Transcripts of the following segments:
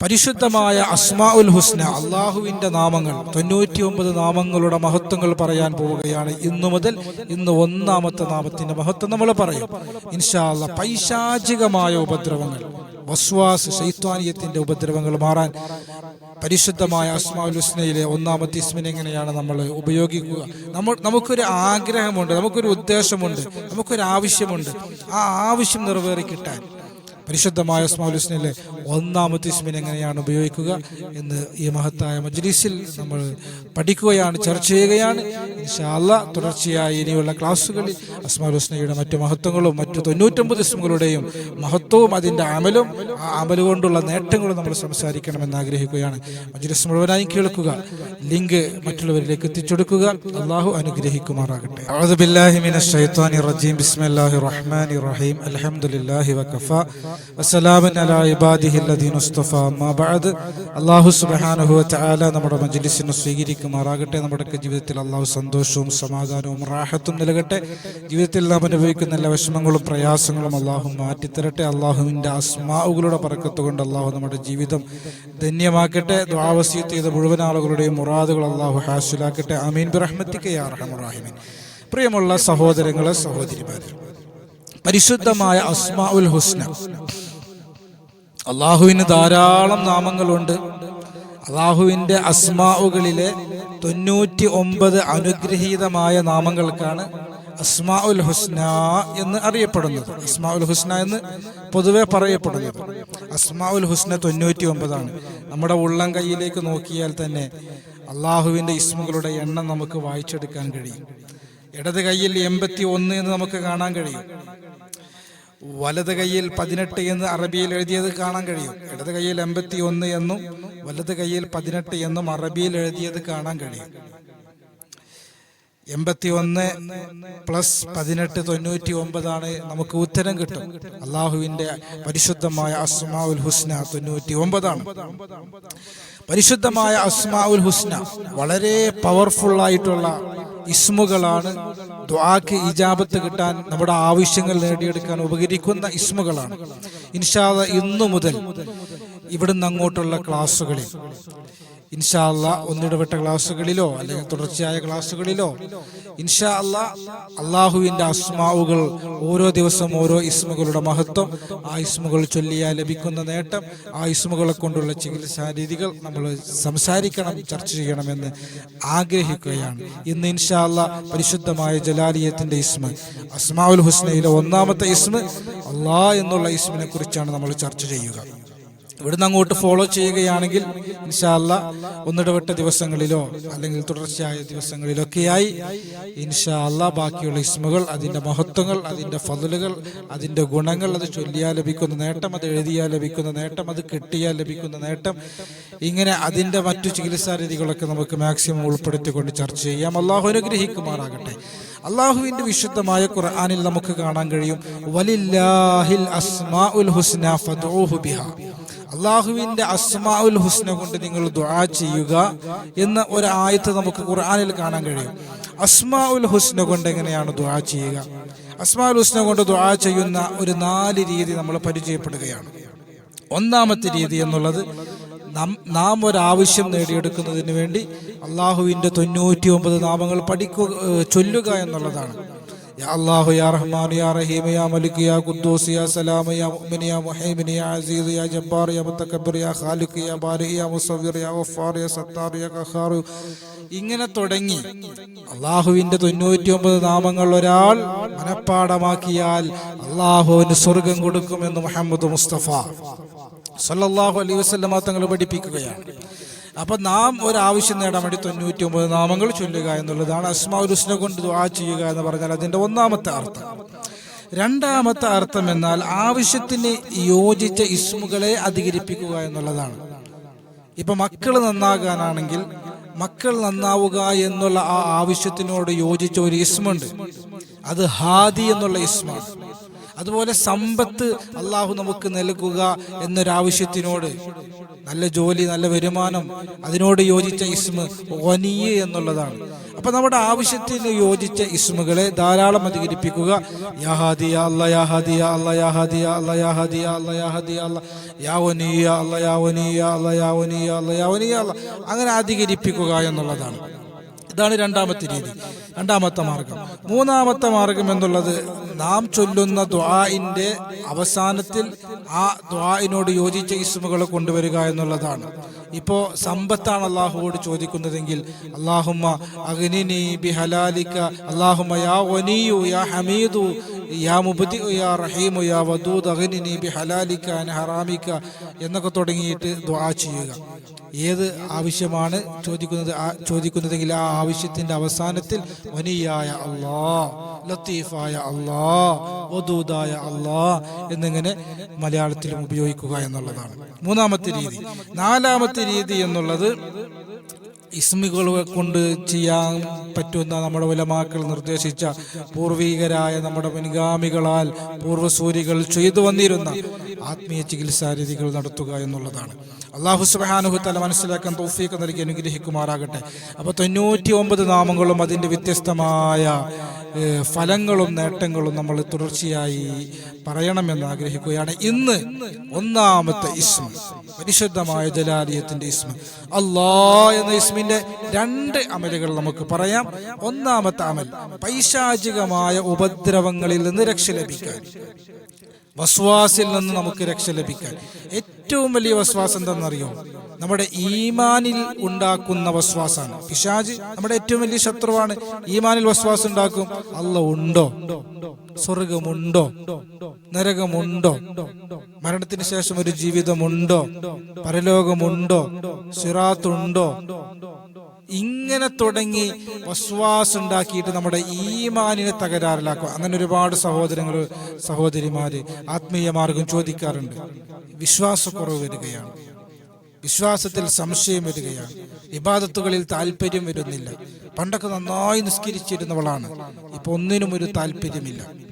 പരിശുദ്ധമായ അസ്മാ ഉൽ ഹുസ്ന അള്ളാഹുവിന്റെ നാമങ്ങൾ തൊണ്ണൂറ്റി ഒമ്പത് നാമങ്ങളുടെ മഹത്വങ്ങൾ പറയാൻ പോവുകയാണ്. ഇന്നു മുതൽ ഇന്ന് ഒന്നാമത്തെ നാമത്തിന്റെ മഹത്വം നമ്മൾ പറയും. ഇൻഷാല്ല പൈശാചികമായ ഉപദ്രവങ്ങൾ വസ്വാസ് ശൈത്വാനിയത്തിന്റെ ഉപദ്രവങ്ങൾ മാറാൻ പരിശുദ്ധമായ അസ്മാ ഉൽ ഹുസ്നയിലെ ഒന്നാമത്തെ ഇസ്മിനെ എങ്ങനെയാണ് നമ്മൾ ഉപയോഗിക്കുക? നമ്മൾ നമുക്കൊരു ആഗ്രഹമുണ്ട് നമുക്കൊരു ഉദ്ദേശമുണ്ട് നമുക്കൊരു ആവശ്യമുണ്ട് ആ ആവശ്യം നിറവേറി കിട്ടാൻ പരിശുദ്ധമായ ഉസ്മാലുസ്നിലെ ഒന്നാമത്തെ ഇസ്മിൻ എങ്ങനെയാണ് ഉപയോഗിക്കുക എന്ന് ഈ മഹത്തായ മജ്ലിസിൽ നമ്മൾ പഠിക്കുകയാണ് ചർച്ച ചെയ്യുകയാണ്. ഇൻഷാല്ല തുടർച്ചയായി ഇനിയുള്ള ക്ലാസ്സുകളിൽ അസ്മാലുസ്നയുടെ മറ്റു മഹത്വങ്ങളും മറ്റു തൊണ്ണൂറ്റമ്പത് ഇസ്മുകളുടെയും മഹത്വവും അതിന്റെ അമലും ആ അമലുകൊണ്ടുള്ള നേട്ടങ്ങളും നമ്മൾ സംസാരിക്കണമെന്ന് ആഗ്രഹിക്കുകയാണ്. മജ്ലിസ് മുഴുവനായി കേൾക്കുക ലിങ്ക് മറ്റുള്ളവരിലേക്ക് എത്തിച്ചെടുക്കുക. അള്ളാഹു അനുഗ്രഹിക്കുമാറാകട്ടെ. അഴുദുബില്ലാഹിമിൻ റജീം. ബിസ്മില്ലാഹി റഹ്മാനി റഹീം. അലഹമുല്ലാഹി വക്കഫ വസ്സലാമൻ അലാ മാബാദ് അള്ളാഹു സുബഹാനഹു തആല നമ്മുടെ മജ്ലിസിനെ സ്വീകരിക്കുമാറാകട്ടെ. നമ്മുടെ ജീവിതത്തിൽ അള്ളാഹു സന്തോഷവും സമാധാനവും റാഹത്തും നൽകട്ടെ. ജീവിതത്തിൽ നാം അനുഭവിക്കുന്ന എല്ലാ വിഷമങ്ങളും പ്രയാസങ്ങളും അള്ളാഹു മാറ്റിത്തരട്ടെ. അള്ളാഹുവിന്റെ അസ്മാവുകളുടെ പറക്കത്തുകൊണ്ട് അള്ളാഹു നമ്മുടെ ജീവിതം ധന്യമാക്കട്ടെ. ദ്വാവസീത്ത് ചെയ്ത മുഴുവൻ ആളുകളുടെയും മുറാദുകൾ അള്ളാഹു ഹാസിലാക്കട്ടെ. അമീൻ ബിറഹ്മത്തിക്ക് യാ പ്രിയമുള്ള സഹോദരങ്ങളെ സഹോദരിമാരെ പരിശുദ്ധമായ അസ്മാ ഉൽ ഹുസ്ന. അള്ളാഹുവിന് ധാരാളം നാമങ്ങളുണ്ട്. അള്ളാഹുവിന്റെ അസ്മാവുകളിലെ തൊണ്ണൂറ്റി ഒമ്പത് അനുഗ്രഹീതമായ നാമങ്ങൾക്കാണ് അസ്മാ ഉൽ ഹുസ്ന എന്ന് അറിയപ്പെടുന്നത്. അസ്മാ ഉൽ ഹുസ്ന എന്ന് പൊതുവെ പറയപ്പെടുന്നത്. അസ്മാ ഉൽ ഹുസ്ന തൊണ്ണൂറ്റി ഒമ്പതാണ് നമ്മുടെ ഉള്ളം കൈയിലേക്ക് നോക്കിയാൽ തന്നെ അള്ളാഹുവിന്റെ ഇസ്മുകളുടെ എണ്ണം നമുക്ക് വായിച്ചെടുക്കാൻ കഴിയും. ഇടത് കൈയിൽ എൺപത്തി ഒന്ന് എന്ന് നമുക്ക് കാണാൻ കഴിയും. വലത് കയ്യിൽ പതിനെട്ട് എന്ന് അറബിയിൽ എഴുതിയത് കാണാൻ കഴിയും. ഇടത് കയ്യിൽ എൺപത്തി ഒന്ന് എന്നും വലത് കൈയിൽ പതിനെട്ട് എന്നും അറബിയിൽ എഴുതിയത് കാണാൻ കഴിയും. എൺപത്തി ഒന്ന് പ്ലസ് പതിനെട്ട് തൊണ്ണൂറ്റി ഒമ്പതാണ് നമുക്ക് ഉത്തരം കിട്ടും. അള്ളാഹുവിന്റെ പരിശുദ്ധമായ അസ്മാ ഉൽ ഹുസ്ന തൊണ്ണൂറ്റി ഒമ്പതാണ് പരിശുദ്ധമായ അസ്മാ ഉൽ ഹുസ്ന വളരെ പവർഫുൾ ആയിട്ടുള്ള ഇസ്മുകളാണ്. ദ്വാക്ക് ഇജാബത്ത് കിട്ടാൻ നമ്മുടെ ആവശ്യങ്ങൾ നേടിയെടുക്കാൻ ഉപകരിക്കുന്ന ഇസ്മുകളാണ്. ഇൻഷാദ ഇന്നു മുതൽ ഇവിടുന്ന് അങ്ങോട്ടുള്ള ക്ലാസ്സുകളിൽ ഇൻഷാ അല്ല ഒന്നിടവിട്ട ക്ലാസ്സുകളിലോ അല്ലെങ്കിൽ തുടർച്ചയായ ക്ലാസ്സുകളിലോ ഇൻഷാ അല്ല അള്ളാഹുവിന്റെ അസ്മാവുകൾ ഓരോ ദിവസം ഓരോ ഇസ്മുകളുടെ മഹത്വം ആ ഇസ്മുകൾ ചൊല്ലിയാൽ ലഭിക്കുന്ന നേട്ടം ആ ഇസ്മുകളെ കൊണ്ടുള്ള ചികിത്സാ രീതികൾ നമ്മൾ സംസാരിക്കണം ചർച്ച ചെയ്യണമെന്ന് ആഗ്രഹിക്കുകയാണ്. ഇന്ന് ഇൻഷാ അല്ല പരിശുദ്ധമായ ജലാലിയത്തിന്റെ ഇസ്മ അസ്മാവുൽ ഹുസ്നയിലെ ഒന്നാമത്തെ ഇസ്മ അള്ളാ എന്നുള്ള ഇസ്മിനെ കുറിച്ചാണ് നമ്മൾ ചർച്ച ചെയ്യുക. ഇവിടുന്ന് അങ്ങോട്ട് ഫോളോ ചെയ്യുകയാണെങ്കിൽ ഇൻഷാല്ല ഒന്നിടവിട്ട ദിവസങ്ങളിലോ അല്ലെങ്കിൽ തുടർച്ചയായ ദിവസങ്ങളിലൊക്കെയായി ഇൻഷാല്ല ബാക്കിയുള്ള ഇസ്മുകൾ അതിന്റെ മഹത്വങ്ങൾ അതിന്റെ ഫതലുകൾ അതിന്റെ ഗുണങ്ങൾ അത് ചൊല്ലിയാൽ ലഭിക്കുന്ന നേട്ടം അത് എഴുതിയാൽ ലഭിക്കുന്ന നേട്ടം അത് കിട്ടിയാൽ ലഭിക്കുന്ന നേട്ടം. ഇങ്ങനെ അതിന്റെ മറ്റു ചികിത്സാ രീതികളൊക്കെ നമുക്ക് മാക്സിമം ഉൾപ്പെടുത്തിക്കൊണ്ട് ചർച്ച ചെയ്യാം. അള്ളാഹു അനുഗ്രഹിക്കുമാറാകട്ടെ. അള്ളാഹുവിന്റെ വിശുദ്ധമായ ഖുർആാനിൽ നമുക്ക് കാണാൻ കഴിയും. വലില്ലാഹിൽ അസ്മാ ഉൽ ഹുസ്ന ബിഹാ. അള്ളാഹുവിന്റെ അസ്മാ ഉൽ ഹുസ്ന കൊണ്ട് നിങ്ങൾ ദുആ ചെയ്യുക എന്ന ഒരു ആയത്ത് നമുക്ക് ഖുർആനിൽ കാണാൻ കഴിയും. അസ്മാ ഉൽ ഹുസ്ന കൊണ്ട് എങ്ങനെയാണ് ദുആ ചെയ്യുക? അസ്മാ ഉൽ ഹുസ്ന കൊണ്ട് ദുആ ചെയ്യുന്ന ഒരു നാല് രീതി നമ്മൾ പരിചയപ്പെടുകയാണ്. ഒന്നാമത്തെ രീതി എന്നുള്ളത് നാം ഒരാവശ്യം നേടിയെടുക്കുന്നതിന് വേണ്ടി അള്ളാഹുവിന്റെ തൊണ്ണൂറ്റി ഒമ്പത് നാമങ്ങൾ പഠിക്കുക ചൊല്ലുക എന്നുള്ളതാണ്. يا الله يا رحمن يا رحيم يا ملك يا قدوس يا سلام يا مؤمن يا محيمن يا عزيز يا جبار يا متكبر يا خالق يا بارئ يا مصور يا غفار يا ستار يا قهار ഇങ്ങനെ തുടങ്ങി അള്ളാഹുവിന്റെ തൊണ്ണൂറ്റി ഒമ്പത് നാമങ്ങൾ ഒരാൾ മനഃപ്പാടമാക്കിയാൽ അള്ളാഹുവിന് സ്വർഗം കൊടുക്കുമെന്ന് മുഹമ്മദ് മുസ്തഫ സല്ലല്ലാഹു അലൈഹി വസല്ലമ തങ്ങൾ പഠിപ്പിക്കുകയാണ് അപ്പൊ നാം ഒരാവശ്യം നേടാൻ വേണ്ടി തൊണ്ണൂറ്റി ഒമ്പത് നാമങ്ങൾ ചൊല്ലുക എന്നുള്ളതാണ് അസ്മാഉൽ ഹുസ്ന കൊണ്ട് ദുആ ചെയ്യുക എന്ന് പറഞ്ഞാൽ അതിന്റെ ഒന്നാമത്തെ അർത്ഥം. രണ്ടാമത്തെ അർത്ഥം എന്നാൽ ആവശ്യത്തിന് യോജിച്ച ഇസ്മുകളെ അധികരിപ്പിക്കുക എന്നുള്ളതാണ്. ഇപ്പൊ മക്കൾ നന്നാകാനാണെങ്കിൽ മക്കൾ നന്നാവുക എന്നുള്ള ആ ആവശ്യത്തിനോട് യോജിച്ച ഒരു ഇസ്മുണ്ട്. അത് ഹാദി എന്നുള്ള ഇസ്മാണ്. അതുപോലെ സമ്പത്ത് അള്ളാഹു നമുക്ക് നൽകുക എന്നൊരാവശ്യത്തിനോട് നല്ല ജോലി നല്ല വരുമാനം. അതിനോട് യോജിച്ച ഇസ്മ വനിയ എന്നുള്ളതാണ്. അപ്പൊ നമ്മുടെ ആവശ്യത്തിന് യോജിച്ച ഇസ്മുകളെ ധാരാളം അധികരിപ്പിക്കുക. അങ്ങനെ അധികരിപ്പിക്കുക എന്നുള്ളതാണ്. ഇതാണ് രണ്ടാമത്തെ രീതി. രണ്ടാമത്തെ മാർഗം. മൂന്നാമത്തെ മാർഗം എന്നുള്ളത് നാം ചൊല്ലുന്ന ദ്വായിന്റെ അവസാനത്തിൽ ആ ദ്വാഇനോട് യോജിച്ച ഇസ്മുകൾ കൊണ്ടുവരിക എന്നുള്ളതാണ്. ഇപ്പോ സമ്പത്താണ് അള്ളാഹുവോട് ചോദിക്കുന്നതെങ്കിൽ അള്ളാഹുമ്മ അഗ്നിനി ബി ഹലാലിക്ക അള്ളാഹുമ്മ യാ ഒനിയു യാ ഹമീദു യാ മുബദി യാ റഹീമു യാ വദൂദ് അഗ്നിനി ബി ഹലാലിക്ക ഹറാമിക്ക എന്നൊക്കെ തുടങ്ങിയിട്ട് ദ്വാ ചെയ്യുക. ഏത് ആവശ്യമാണ് ചോദിക്കുന്നത്? ചോദിക്കുന്നതെങ്കിൽ ആ ആവശ്യത്തിന്റെ അവസാനത്തിൽ വനിയായ അള്ളാ ലത്തീഫായ അള്ളാ വദൂദായ അള്ളാ എന്നിങ്ങനെ മലയാളത്തിലും ഉപയോഗിക്കുക എന്നുള്ളതാണ്. മൂന്നാമത്തെ രീതി. നാലാമത്തെ രീതി എന്നുള്ളത് ഇസ്മികൾ കൊണ്ട് ചെയ്യാൻ പറ്റുന്ന നമ്മുടെ ഉലമാക്കൾ നിർദ്ദേശിച്ച പൂർവീകരായ നമ്മുടെ മുൻഗാമികളാൽ പൂർവസൂരികൾ ചെയ്തു വന്നിരുന്ന ആത്മീയ ചികിത്സാ രീതികൾ നടത്തുക എന്നുള്ളതാണ്. അള്ളാഹു സുബാനുഹു തല മനസ്സിലാക്കാൻ തൗഫീഖ് നൽകി അനുഗ്രഹിക്കുമാറാകട്ടെ. അപ്പോൾ തൊണ്ണൂറ്റി ഒമ്പത് നാമങ്ങളും അതിന്റെ വ്യത്യസ്തമായ ഫലങ്ങളും നേട്ടങ്ങളും നമ്മൾ തുടർച്ചയായി പറയണമെന്ന് ആഗ്രഹിക്കുകയാണ്. ഇന്ന് ഒന്നാമത്തെ ഇസ്മ പരിശുദ്ധമായ ജലാലിയത്തിന്റെ ഇസ്മ. അല്ലാ എന്ന ഇസ്മിന്റെ രണ്ട് അമലുകൾ നമുക്ക് പറയാം. ഒന്നാമത്തെ അമൽ പൈശാചികമായ ഉപദ്രവങ്ങളിൽ നിന്ന് രക്ഷ ലഭിക്കാൻ. വസ്വാസിൽ നിന്ന് നമുക്ക് രക്ഷ ലഭിക്കാൻ. ഏറ്റവും വലിയ വസ്വാസം എന്താണെന്നറിയോ? നമ്മുടെ ഈമാനിൽ ഉണ്ടാക്കുന്ന വസ്വാസാണ്. പിശാജ് നമ്മുടെ ഏറ്റവും വലിയ ശത്രുവാണ്. ഈമാനിൽ വസ്വാസം ഉണ്ടാക്കും. അല്ല ഉണ്ടോ? സ്വർഗമുണ്ടോ? നരകമുണ്ടോ? മരണത്തിന് ശേഷം ഒരു ജീവിതമുണ്ടോ? പരലോകമുണ്ടോ? സിറാത്തുണ്ടോ? ഇങ്ങനെ തുടങ്ങി വസ്വാസ് ഉണ്ടാക്കിയിട്ട് നമ്മുടെ ഈമാനിനെ തകരാറിലാക്കുക അങ്ങനെ ഒരുപാട് സഹോദരങ്ങൾ സഹോദരിമാര് ആത്മീയ മാർഗം ചോദിക്കാറുണ്ട്. വിശ്വാസക്കുറവ് വരികയാണ്. വിശ്വാസത്തിൽ സംശയം വരികയാണ്. വിവാദത്തുകളിൽ താല്പര്യം വരുന്നില്ല. പണ്ടൊക്കെ നന്നായി നിസ്കരിച്ചിരുന്നവളാണ്. ഇപ്പൊ ഒന്നിനും ഒരു താല്പര്യമില്ല.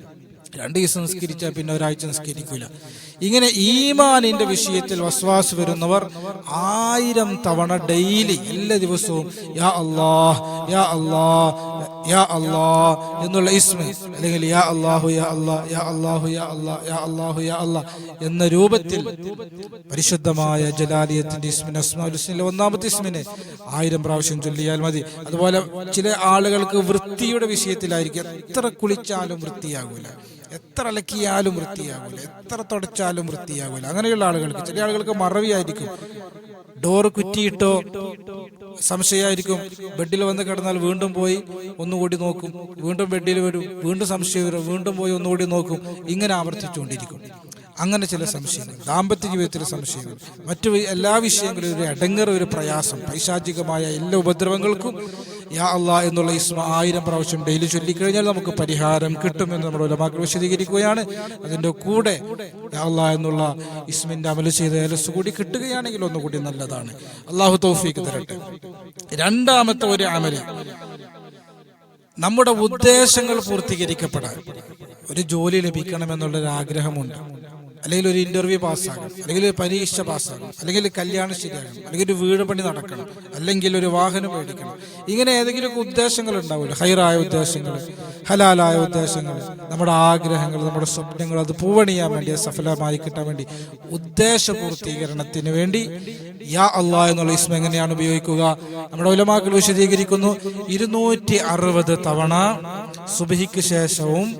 രണ്ട് ദിവസം നിസ്കരിച്ചാൽ പിന്നെ ഒരാഴ്ച നിസ്കരിക്കില്ല ഇങ്ങനെ ഈമാനിന്റെ വിഷയത്തിൽ വസ്വാസ് വരുന്നവർ ആയിരം തവണ ഡെയിലി എല്ലാ ദിവസവും യാ അല്ലാ യാ അല്ലാ യാ അല്ലാ എന്നുള്ള ഇസ്മ. അല്ലെങ്കിൽ യാ അല്ലാഹു യാ അല്ലാ യാ അല്ലാഹു യാ അല്ലാ യാ അല്ലാഹു യാ അല്ലാ എന്ന രൂപത്തിൽ പരിശുദ്ധമായ ജലാലിയത്തിന്റെ ഇസ്മിന് അസ്മാലുസ്മിലെ ഒന്നാമത്തെ ഇസ്മിനെ ആയിരം പ്രാവശ്യം ചൊല്ലിയാൽ മതി. അതുപോലെ ചില ആളുകൾക്ക് വൃത്തിയുടെ വിഷയത്തിലായിരിക്കും എത്ര കുളിച്ചാലും വൃത്തിയാകൂല എത്ര അലക്കിയാലും വൃത്തിയാകൂല എത്ര തുടച്ചാലും വൃത്തിയാകൂല. അങ്ങനെയുള്ള ആളുകൾക്ക് ചില ആളുകൾക്ക് മറവിയായിരിക്കും. ഡോറ് കുറ്റിയിട്ടോ സംശയമായിരിക്കും. ബെഡിൽ വന്ന് കിടന്നാൽ വീണ്ടും പോയി ഒന്നുകൂടി നോക്കും. വീണ്ടും ബെഡിൽ വരും. വീണ്ടും സംശയം വരും. വീണ്ടും പോയി ഒന്നുകൂടി നോക്കും. ഇങ്ങനെ ആവർത്തിച്ചുകൊണ്ടിരിക്കും. അങ്ങനെ ചില സംശയങ്ങൾ. ദാമ്പത്യ ജീവിതത്തിലെ സംശയങ്ങൾ. മറ്റു എല്ലാ വിഷയങ്ങളിലും ഒരു അടങ്ങറ ഒരു പ്രയാസം. പൈശാചികമായ എല്ലാ ഉപദ്രവങ്ങൾക്കും യാ അള്ളാ എന്നുള്ള ഇസ്മ ആയിരം പ്രാവശ്യം ഡെയിലി ചൊല്ലിക്കഴിഞ്ഞാൽ നമുക്ക് പരിഹാരം കിട്ടുമെന്ന് നമ്മുടെ ഉലമാക്കൾ വിശദീകരിക്കുകയാണ്. അതിന്റെ കൂടെ യാ അള്ളാ എന്നുള്ള ഇസ്മിന്റെ അമൽ ചെയ്ത ഏലസ് കൂടി കിട്ടുകയാണെങ്കിൽ ഒന്നുകൂടി നല്ലതാണ്. അള്ളാഹു തൗഫീക്ക് തരട്ടെ. രണ്ടാമത്തെ ഒരു അമൽ നമ്മുടെ ഉദ്ദേശങ്ങൾ പൂർത്തീകരിക്കപ്പെടാൻ. ഒരു ജോലി ലഭിക്കണമെന്നുള്ളൊരു ആഗ്രഹമുണ്ട് അല്ലെങ്കിൽ ഒരു ഇന്റർവ്യൂ പാസ്സാകണം. അല്ലെങ്കിൽ ഒരു പരീക്ഷ പാസ്സാകണം. അല്ലെങ്കിൽ കല്യാണം ശരിയാകണം. അല്ലെങ്കിൽ ഒരു വീട് പണി നടക്കണം. അല്ലെങ്കിൽ ഒരു വാഹനം മേടിക്കണം. ഇങ്ങനെ ഏതെങ്കിലുമൊക്കെ ഉദ്ദേശങ്ങൾ ഉണ്ടാവില്ല ഹൈറായ ഉദ്ദേശങ്ങൾ ഹലാലായ ഉദ്ദേശങ്ങൾ നമ്മുടെ ആഗ്രഹങ്ങൾ നമ്മുടെ സ്വപ്നങ്ങൾ അത് പൂവണിയാൻ വേണ്ടി സഫലമായി കിട്ടാൻ വേണ്ടി. ഉദ്ദേശ പൂർത്തീകരണത്തിന് വേണ്ടി യാ അള്ളാ എന്നുള്ള ഇസ്മ എങ്ങനെയാണ് ഉപയോഗിക്കുക? നമ്മുടെ ഉലമാക്കൾ വിശദീകരിക്കുന്നു. ഇരുന്നൂറ്റി അറുപത് തവണ സുബഹിക്ക് ശേഷവും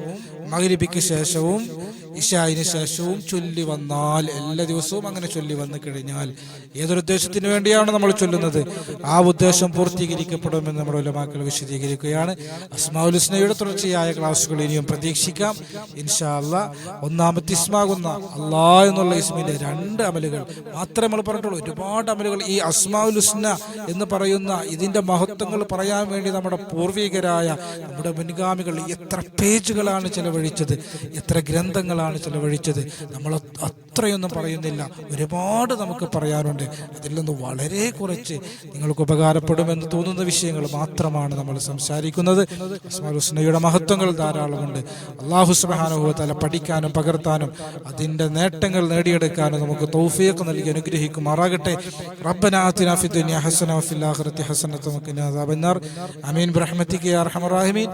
മകരിപ്പിക്ക് ശേഷവും ഇഷായിന് ശേഷവും ചൊല്ലി വന്നാൽ എല്ലാ ദിവസവും അങ്ങനെ ചൊല്ലി വന്നു കഴിഞ്ഞാൽ ഏതൊരു ഉദ്ദേശത്തിന് വേണ്ടിയാണ് നമ്മൾ ചൊല്ലുന്നത്? ആ ഉദ്ദേശം പൂർത്തീകരിക്കപ്പെടുമെന്ന് നമ്മുടെ ഉലമാക്കൾ വിശദീകരിക്കുകയാണ്. അസ്മാഉൽ ഹുസ്നയുടെ തുടർച്ചയായ ക്ലാസ്സുകൾ ഇനിയും പ്രതീക്ഷിക്കാം. ഇൻഷാല്ല ഒന്നാമത്തെ ഇസ്മാകുന്ന അള്ളാ എന്നുള്ള ഇസ്മിന്റെ രണ്ട് അമലുകൾ മാത്രമേ നമ്മൾ പറഞ്ഞിട്ടുള്ളൂ. ഒരുപാട് അമലുകൾ ഈ അസ്മാഉൽ ഹുസ്ന എന്ന് പറയുന്ന ഇതിന്റെ മഹത്വങ്ങൾ പറയാൻ വേണ്ടി നമ്മുടെ പൂർവികരായ നമ്മുടെ മുൻഗാമികൾ എത്ര പേജുകളാണ് ചെലവഴിച്ചത്? എത്ര ഗ്രന്ഥങ്ങളാണ് വർഷങ്ങളാണ് ചെലവഴിച്ചത്. നമ്മൾ അത്രയൊന്നും പറയുന്നില്ല. ഒരുപാട് നമുക്ക് പറയാനുണ്ട് അതിൽ നിന്ന് വളരെ കുറച്ച് നിങ്ങൾക്ക് ഉപകാരപ്പെടുമെന്ന് തോന്നുന്ന വിഷയങ്ങൾ മാത്രമാണ് നമ്മൾ സംസാരിക്കുന്നത്. ഹുസ്നയുടെ മഹത്വങ്ങൾ ധാരാളമുണ്ട്. അള്ളാഹു സുബാനുഭവത്തല പഠിക്കാനും പകർത്താനും അതിന്റെ നേട്ടങ്ങൾ നേടിയെടുക്കാനും നമുക്ക് തൗഫീഖ് നൽകി അനുഗ്രഹിക്കുമാറാകട്ടെ. റബ്ബനാത്തിന ഫി ദുനിയ ഹസന ആമീൻ ബിറഹ്മതിക യാ അർഹമർ റഹീമീൻ.